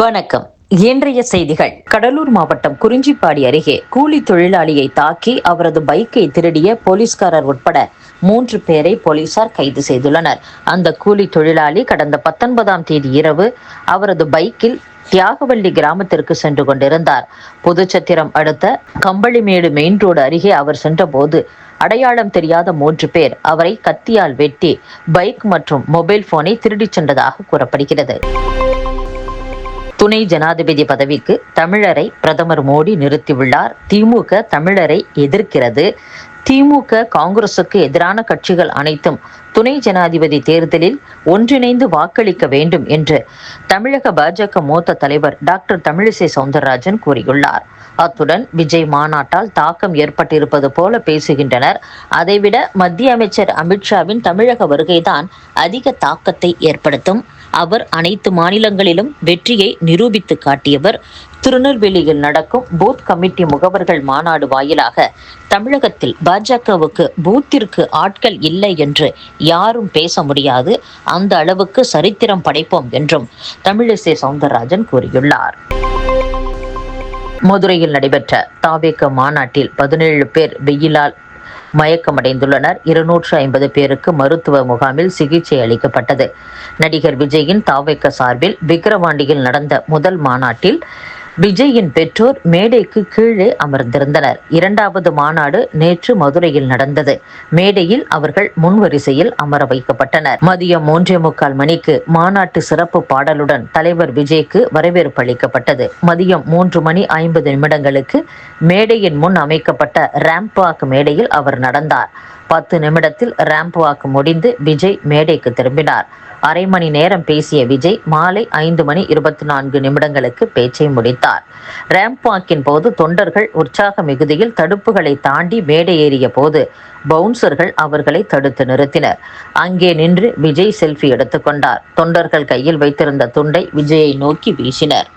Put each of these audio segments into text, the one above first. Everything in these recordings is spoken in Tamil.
வணக்கம். இன்றைய செய்திகள். கடலூர் மாவட்டம் குறிஞ்சிப்பாடி அருகே கூலி தொழிலாளியை தாக்கி அவரது பைக்கை திருடிய போலீஸ்காரர் உட்பட மூன்று பேரை போலீசார் கைது செய்துள்ளனர். அந்த கூலி தொழிலாளி கடந்த பத்தொன்பதாம் தேதி இரவு அவரது பைக்கில் தியாகவள்ளி கிராமத்திற்கு சென்று கொண்டிருந்தார். புதுச்சத்திரம் அடுத்த கம்பளிமேடு மெயின் ரோடு அருகே அவர் சென்றபோது அடையாளம் தெரியாத மூன்று பேர் அவரை கத்தியால் வெட்டி பைக் மற்றும் மொபைல் போனை திருடிச் சென்றதாக கூறப்படுகிறது. துணை ஜனாதிபதி பதவிக்கு தமிழரை பிரதமர் மோடி நிறுத்தியுள்ளார். திமுக தமிழரை எதிர்க்கிறது. திமுக காங்கிரசுக்கு எதிரான கட்சிகள் அனைத்தும் துணை ஜனாதிபதி தேர்தலில் ஒன்றிணைந்து வாக்களிக்க வேண்டும் என்று தமிழக பாஜக மூத்த தலைவர் டாக்டர் தமிழிசை சவுந்தரராஜன் கூறியுள்ளார். அத்துடன் விஜய் மாநாட்டால் தாக்கம் ஏற்பட்டிருப்பது போல பேசுகின்றனர். அதைவிட மத்திய அமைச்சர் அமித்ஷாவின் தமிழக வருகைதான் அதிக தாக்கத்தை ஏற்படுத்தும். அவர் அனைத்து மாநிலங்களிலும் வெற்றியை நிரூபித்து காட்டியவர். திருநெல்வேலியில் நடக்கும் பூத் கமிட்டி முகவர்கள் மாநாடு வாயிலாக தமிழகத்தில் பாஜகவுக்கு பூத்திற்கு ஆட்கள் இல்லை என்று யாரும் பேச முடியாது. அந்த அளவுக்கு சரித்திரம் படைப்போம் என்றும் தமிழிசை சவுந்தரராஜன் கூறியுள்ளார். மதுரையில் நடைபெற்ற தாவேக மாநாட்டில் பதினேழு பேர் வெயிலால் மயக்கமடைந்துள்ளனர். இருநூற்று ஐம்பது பேருக்கு மருத்துவ முகாமில் சிகிச்சை அளிக்கப்பட்டது. நடிகர் விஜயின் தாவைக்க சார்பில் விக்கிரவாண்டியில் நடந்த முதல் மாநாட்டில் விஜயின் பெற்றோர் மேடைக்கு கீழே அமர்ந்திருந்தனர். இரண்டாவது மாநாடு நேற்று மதுரையில் நடந்தது. மேடையில் அவர்கள் முன்வரிசையில் அமர வைக்கப்பட்டனர். மதியம் மூன்றே முக்கால் மணிக்கு மாநாட்டு சிறப்பு பாடலுடன் தலைவர் விஜய்க்கு வரவேற்பு அளிக்கப்பட்டது. மதியம் மூன்று மணி ஐம்பது நிமிடங்களுக்கு மேடையின் முன் அமைக்கப்பட்ட ரேம்ப் வாக் மேடையில் அவர் நடந்தார். பத்து நிமிடத்தில் ரேம்ப் வாக் முடிந்து விஜய் மேடைக்கு திரும்பினார். அரை மணி நேரம் பேசிய விஜய் மாலை ஐந்து மணி இருபத்தி நான்கு நிமிடங்களுக்கு பேச்சை முடித்தார். ரேம்ப் வாக்கின் போது தொண்டர்கள் உற்சாக மிகுதியில் தடுப்புகளை தாண்டி மேடை ஏறிய போது பவுன்சர்கள் அவர்களை தடுத்து நிறுத்தினர். அங்கே நின்று விஜய் செல்ஃபி எடுத்துக்கொண்டார் தொண்டர்கள் கையில் வைத்திருந்த துண்டை விஜயை நோக்கி வீசினர்.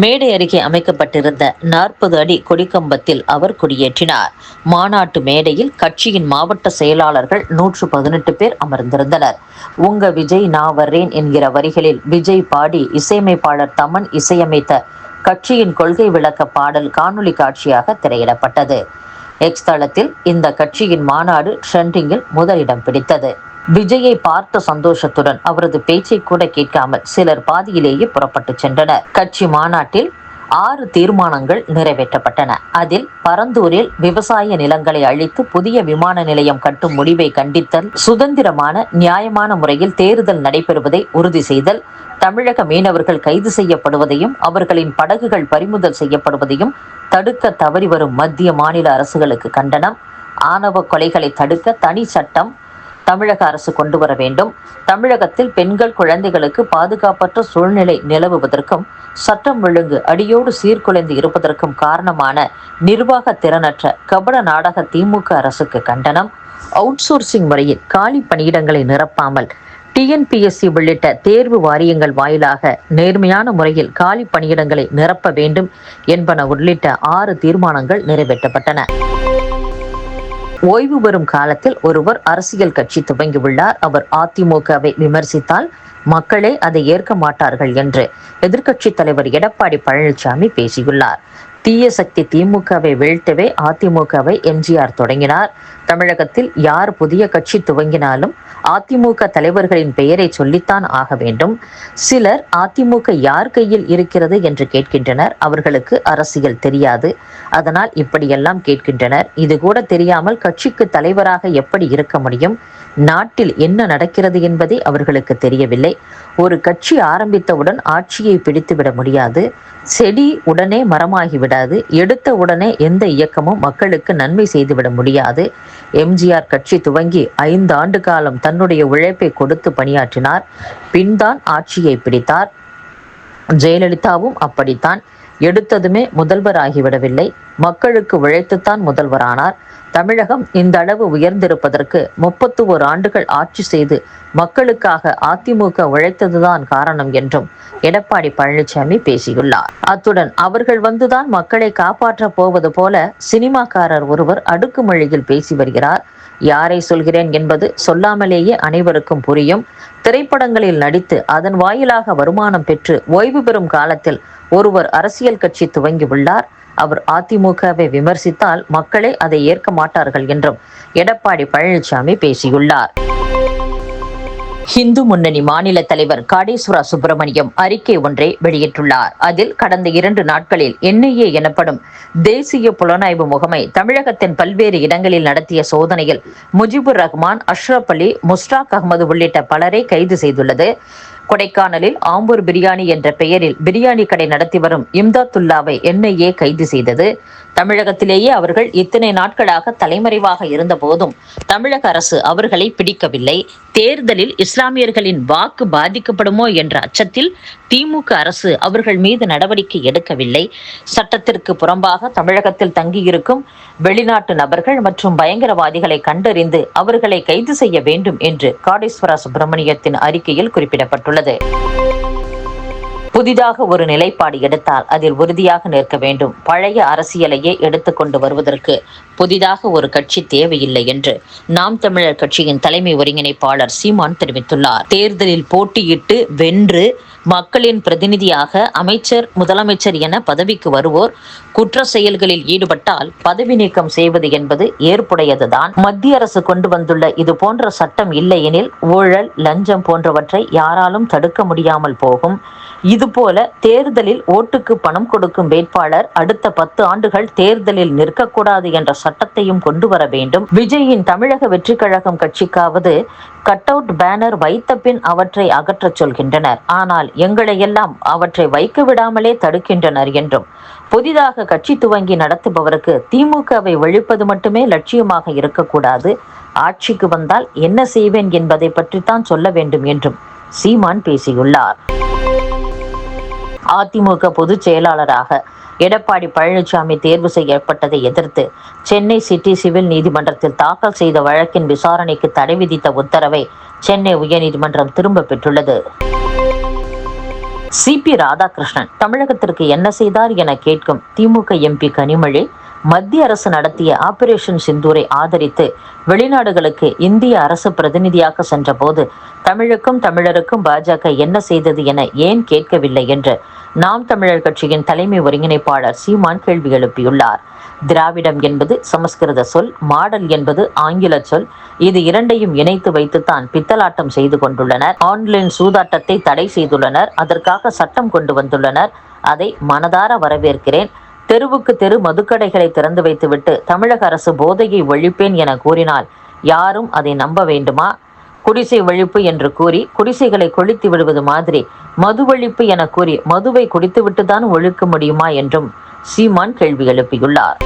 மேடை அருகே அமைக்கப்பட்டிருந்த நாற்பது அடி கொடிக்கம்பத்தில் அவர் கொடியேற்றினார். மாநாட்டு மேடையில் கட்சியின் மாவட்ட செயலாளர்கள் நூற்று பதினெட்டு பேர் அமர்ந்திருந்தனர். உங்க விஜய் நான் வர்றேன் என்கிற வரிகளில் விஜய் பாடி இசையமைப்பாளர் தமன் இசையமைத்த கட்சியின் கொள்கை விளக்க பாடல் காணொலி காட்சியாக திரையிடப்பட்டது. எக்ஸ் தளத்தில் இந்த கட்சியின் மாநாடு ட்ரெண்டிங்கில் முதலிடம் பிடித்தது. விஜயை பார்த்த சந்தோஷத்துடன் அவரது பேச்சை கூட கேட்காமல் சிலர் பாதியிலேயே புறப்பட்டு சென்றனர். கட்சி மாநாட்டில் ஆறு தீர்மானங்கள் நிறைவேற்றப்பட்டன. அதில் பரந்தூரில் விவசாய நிலங்களை அழித்து புதிய விமான நிலையம் கட்டும் முடிவை கண்டித்தல் சுதந்திரமான நியாயமான முறையில் தேர்தல் நடைபெறுவதை உறுதி செய்தல் தமிழக மீனவர்கள் கைது செய்யப்படுவதையும் அவர்களின் படகுகள் பறிமுதல் செய்யப்படுவதையும் தடுக்க தவறி வரும் மத்திய மாநில அரசுகளுக்கு கண்டனம். ஆணவ கொலைகளை தடுக்க தனி சட்டம் தமிழக அரசு கொண்டு வர வேண்டும். தமிழகத்தில் பெண்கள் குழந்தைகளுக்கு பாதுகாப்பற்ற சூழ்நிலை நிலவுவதற்கும் சட்டம் ஒழுங்கு அடியோடு சீர்குலைந்து இருப்பதற்கும் காரணமான நிர்வாக திறனற்ற கபட நாடக திமுக அரசுக்கு கண்டனம். அவுட்சோர்சிங் முறையில் காலி பணியிடங்களை நிரப்பாமல் டிஎன்பிஎஸ்சி உள்ளிட்ட தேர்வு வாரியங்கள் வாயிலாக நேர்மையான முறையில் காலி பணியிடங்களை நிரப்ப வேண்டும் என்பன உள்ளிட்ட ஆறு தீர்மானங்கள் நிறைவேற்றப்பட்டன. ஓய்வு பெறும் காலத்தில் ஒருவர் அரசியல் கட்சி துவங்கியுள்ளார். அவர் அதிமுகவை விமர்சித்தால் மக்களே அதை ஏற்க மாட்டார்கள் என்று எதிர்க்கட்சித் தலைவர் எடப்பாடி பழனிசாமி பேசியுள்ளார். தீய சக்தி திமுகவை வீழ்த்தவே அதிமுகவை எம்ஜிஆர் தொடங்கினார். தமிழகத்தில் யார் புதிய கட்சி துவங்கினாலும் அதிமுக தலைவர்களின் பெயரை சொல்லித்தான் ஆக வேண்டும். சிலர் அதிமுக யார் கையில் இருக்கிறது? என்று கேட்கின்றனர். அவர்களுக்கு அரசியல் தெரியாது. அதனால் இப்படியெல்லாம் கேட்கின்றனர். இது கூட தெரியாமல் கட்சிக்கு தலைவராக எப்படி இருக்க முடியும்? நாட்டில் என்ன நடக்கிறது என்பதே அவர்களுக்கு தெரியவில்லை. ஒரு கட்சி ஆரம்பித்தவுடன் ஆட்சியை பிடித்துவிட முடியாது. செடி உடனே மரமாகி விடாது. எடுத்த உடனே எந்த இயக்கமும் மக்களுக்கு நன்மை செய்துவிட முடியாது. எம்ஜிஆர் கட்சி துவங்கி ஐந்து ஆண்டு காலம் தன்னுடைய உழைப்பை கொடுத்து பணியாற்றினார். பின்தான் ஆட்சியை பிடித்தார். ஜெயலலிதாவும் அப்படித்தான். எடுத்ததுமே முதல்வர் ஆகிவிடவில்லை மக்களுக்கு உழைத்துத்தான் முதல்வரானார். தமிழகம் இந்த அளவு உயர்ந்திருப்பதற்கு முப்பத்து ஓர் ஆண்டுகள் ஆட்சி செய்து மக்களுக்காக அதிமுக உழைத்ததுதான் காரணம் என்றும் எடப்பாடி பழனிசாமி பேசியுள்ளார். அத்துடன் அவர்கள் வந்துதான் மக்களை காப்பாற்றப் போவது போல சினிமாக்காரர் ஒருவர் அடுக்குமொழியில் பேசி வருகிறார். யாரை சொல்கிறேன் என்பது சொல்லாமலேயே அனைவருக்கும் புரியும். திரைப்படங்களில் நடித்து அதன் வாயிலாக வருமானம் பெற்று ஓய்வு பெறும் காலத்தில் ஒருவர் அரசியல் கட்சி துவங்கியுள்ளார். அவர் அதிமுகவை விமர்சித்தால் மக்களே அதை ஏற்க மாட்டார்கள் என்றும் எடப்பாடி பழனிசாமி பேசியுள்ளார். இந்து முன்னணி மாநில தலைவர் காடேஸ்வரா சுப்பிரமணியம் அறிக்கை ஒன்றை வெளியிட்டுள்ளார். அதில் கடந்த இரண்டு நாட்களில் என்ஐஏ எனப்படும் தேசிய புலனாய்வு முகமை தமிழகத்தின் பல்வேறு இடங்களில் நடத்திய சோதனையில் முஜிபுர் ரஹ்மான் அஷ்ரப் அலி முஸ்டாக் அகமது உள்ளிட்ட பலரை கைது செய்துள்ளது. கொடைக்கானலில் ஆம்பூர் பிரியாணி என்ற பெயரில் பிரியாணி கடை நடத்தி வரும் இம்தாத்துல்லாவை என்ஐஏ கைது செய்தது. தமிழகத்திலேயே அவர்கள் இத்தனை நாட்களாக தலைமறைவாக இருந்த போதும் தமிழக அரசு அவர்களை பிடிக்கவில்லை. தேர்தலில் இஸ்லாமியர்களின் வாக்கு பாதிக்கப்படுமோ என்ற அச்சத்தில் திமுக அரசு அவர்கள் மீது நடவடிக்கை எடுக்கவில்லை. சட்டத்திற்கு புறம்பாக தமிழகத்தில் தங்கியிருக்கும் வெளிநாட்டு நபர்கள் மற்றும் பயங்கரவாதிகளை கண்டறிந்து அவர்களை கைது செய்ய வேண்டும் என்று காடேஸ்வரா சுப்பிரமணியத்தின் அறிக்கையில் குறிப்பிடப்பட்டுள்ளது. புதிதாக ஒரு நிலைப்பாடு எடுத்தால் அதில் உறுதியாக நிற்க வேண்டும். பழைய அரசியலையே எடுத்துக்கொண்டு வருவதற்கு புதிதாக ஒரு கட்சி தேவையில்லை என்று நாம் தமிழர் கட்சியின் தலைமை ஒருங்கிணைப்பாளர் சீமான் தெரிவித்துள்ளார். தேர்தலில் போட்டியிட்டு வென்று மக்களின் பிரதிநிதியாக அமைச்சர் முதலமைச்சர் என பதவிக்கு வருவோர் குற்ற செயல்களில் ஈடுபட்டால் பதவி நீக்கம் செய்வது என்பது ஏற்புடையதுதான். மத்திய அரசு கொண்டு வந்துள்ள இது போன்ற சட்டம் இல்லையெனில் ஊழல் லஞ்சம் போன்றவற்றை யாராலும் தடுக்க முடியாமல் போகும். இது இதுபோல தேர்தலில் ஓட்டுக்கு பணம் கொடுக்கும் வேட்பாளர் அடுத்த பத்து ஆண்டுகள் தேர்தலில் நிற்கக்கூடாது என்ற சட்டத்தையும் கொண்டு வர வேண்டும். விஜயின் தமிழக வெற்றி கழகம் கட்சிக்காவது கட் அவுட் பேனர் வைத்த பின் அவற்றை அகற்றச் சொல்கின்றனர். ஆனால் எங்களையெல்லாம் அவற்றை வைக்க விடாமலே தடுக்கின்றனர் என்றும் புதிதாக கட்சி துவங்கி நடத்துபவருக்கு திமுகவை ஒழிப்பது மட்டுமே லட்சியமாக இருக்கக்கூடாது. ஆட்சிக்கு வந்தால் என்ன செய்வேன் என்பதை பற்றித்தான் சொல்ல வேண்டும் என்றும் சீமான் பேசியுள்ளார். அதிமுக பொதுச் செயலாளராக எடப்பாடி பழனிசாமி தேர்வு செய்யப்பட்டதை எதிர்த்து சென்னை சிட்டி சிவில் நீதிமன்றத்தில் தாக்கல் செய்த வழக்கின் விசாரணைக்கு தடை விதித்த உத்தரவை சென்னை உயர்நீதிமன்றம் திரும்ப பெற்றுள்ளது. சி பி ராதாகிருஷ்ணன் தமிழகத்திற்கு என்ன செய்தார் என கேட்கும் திமுக எம்பி கனிமொழி மத்திய அரசு நடத்திய ஆபரேஷன் சிந்தூரை ஆதரித்து வெளிநாடுகளுக்கு இந்திய அரசு பிரதிநிதியாக சென்றபோது தமிழுக்கும் தமிழருக்கும் பாஜக என்ன செய்தது என ஏன் கேட்கவில்லை என்று நாம் தமிழர் கட்சியின் தலைமை ஒருங்கிணைப்பாளர் சீமான் கேள்வி எழுப்பியுள்ளார். திராவிடம் என்பது சமஸ்கிருத சொல் மாடல் என்பது ஆங்கில சொல். இது இரண்டையும் இணைத்து வைத்துத்தான் பித்தலாட்டம் செய்து கொண்டுள்ளனர். ஆன்லைன் சூதாட்டத்தை தடை செய்துள்ளனர். அதற்காக சட்டம் கொண்டு வந்துள்ளனர். அதை மனதார வரவேற்கிறேன். தெருவுக்கு தெரு மதுக்கடைகளை திறந்து வைத்துவிட்டு தமிழக அரசு போதையை ஒழிப்பேன் என கூறினால் யாரும் அதை நம்ப வேண்டுமா? குடிசை ஒழிப்பு என்று கூறி குடிசைகளை கொளுத்தி விடுவது மாதிரி மது ஒழிப்பு என கூறி மதுவை குடித்துவிட்டுதான் ஒழிக்க முடியுமா என்றும் சீமான் கேள்வி எழுப்பியுள்ளார்.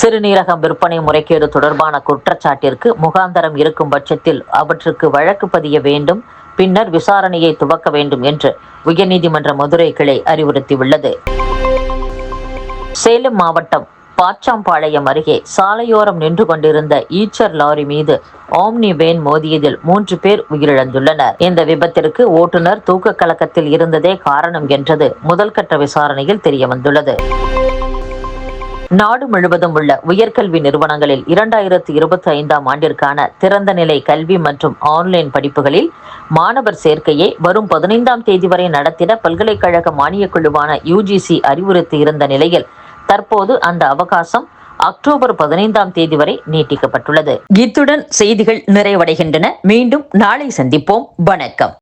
சிறுநீரகம் விற்பனை முறைகேடு தொடர்பான குற்றச்சாட்டிற்கு முகாந்தரம் இருக்கும் பட்சத்தில் அவற்றுக்கு வழக்கு பதிய வேண்டும் பின்னர் விசாரணையை துவக்க வேண்டும் என்று உயர்நீதிமன்ற மதுரை கிளை அறிவுறுத்தியுள்ளது. சேலம் மாவட்டம் பாச்சாம்பாளையம் அருகே சாலையோரம் நின்று கொண்டிருந்த ஈச்சர் லாரி மீது ஆம்னி வேன் மோதியதில் மூன்று பேர் உயிரிழந்துள்ளனர். இந்த விபத்திற்கு ஓட்டுநர் தூக்க கலக்கத்தில் இருந்ததே காரணம் என்றது முதல்கட்ட விசாரணையில் தெரியவந்துள்ளது. நாடு முழுவதும் உள்ள உயர்கல்வி நிறுவனங்களில் இரண்டாயிரத்து இருபத்தி ஐந்தாம் ஆண்டிற்கான திறந்த நிலை கல்வி மற்றும் ஆன்லைன் படிப்புகளில் மாணவர் சேர்க்கையை வரும் பதினைந்தாம் தேதி வரை நடத்திட பல்கலைக்கழக மானியக் குழுவான யுஜிசி அறிவுறுத்தி இருந்த நிலையில் தற்போது அந்த அவகாசம் அக்டோபர் பதினைந்தாம் தேதி வரை நீட்டிக்கப்பட்டுள்ளது. இத்துடன் செய்திகள் நிறைவடைகின்றன. மீண்டும் நாளை சந்திப்போம். வணக்கம்.